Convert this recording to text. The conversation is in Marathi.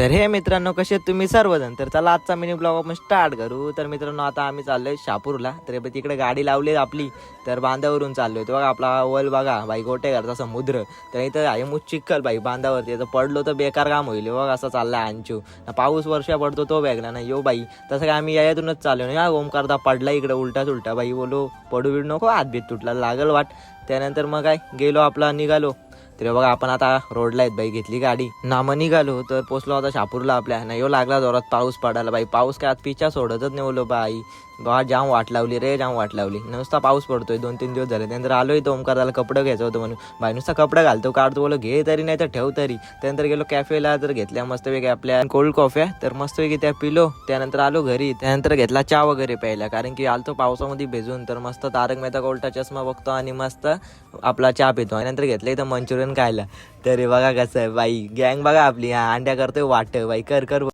तर हे मित्रांनो कसे तुम्ही सर्वजण? तर चला आजचा मिनी ब्लॉग आपण स्टार्ट करू. तर मित्रांनो आता आम्ही चाललोय शापूरला तर तिकडे गाडी लावली आपली. तर बांधावरून चाललोय. तर बघा आपला वल बघा बाई गोटेघरचा समुद्र. तर इथं आहे मुच चिखल बाई बांधावरती. तर पडलो तर बेकार काम होईल. बघ असा चाललाय अंचू पाऊस वर्षा पडतो तो वेगळा नाही यो बाई. तसं काय आम्ही यातूनच चाललो ना ओमकारदा पडला इकडे उलटाच उलटा बाई बोलो पडू बिडू नको हात बीत तुटला. लागल वाट. त्यानंतर मग काय गेलो आपला निघालो. तर बघा आपण आता रोडला आहेत बाई घेतली गाडी. नामं निघालो तर पोचलो आता शापूरला आपल्या. नाही हो, लागला जोरात पाऊस पडायला. बाई पाऊस काय आज पिच्या सोडतच नाही बोलो बाई. बा जाम वाट लावली रे जाम वाट लावली. नुसता पाऊस पडतोय दोन तीन दिवस झाले. त्यानंतर आलो तो ओमकाराला कपडे घ्यायचं होतं म्हणून. बाई नुसता कपडं घालतो काढतो बोलो घे तरी नाही तर ठेव तरी. त्यानंतर गेलो कॅफेला तर घेतल्या मस्तपैकी आपल्या कोल्ड कॉफ्या तर मस्तपैकी त्या पिलो त्यानंतर आलो घरी. त्यानंतर घेतला चहा वगैरे प्यायला कारण की आलतो पावसामध्ये भिजून तर मस्त तारक मेहता कोल्टा चष्मा बघतो आणि मस्त आपला चहा पितो. आणि नंतर घेतलं इथं मंचुरियन खायला. तरी बघा कसं आहे बाई. गँग बघा आपली हा अंड्या करतोय वाट बाई. कर कर.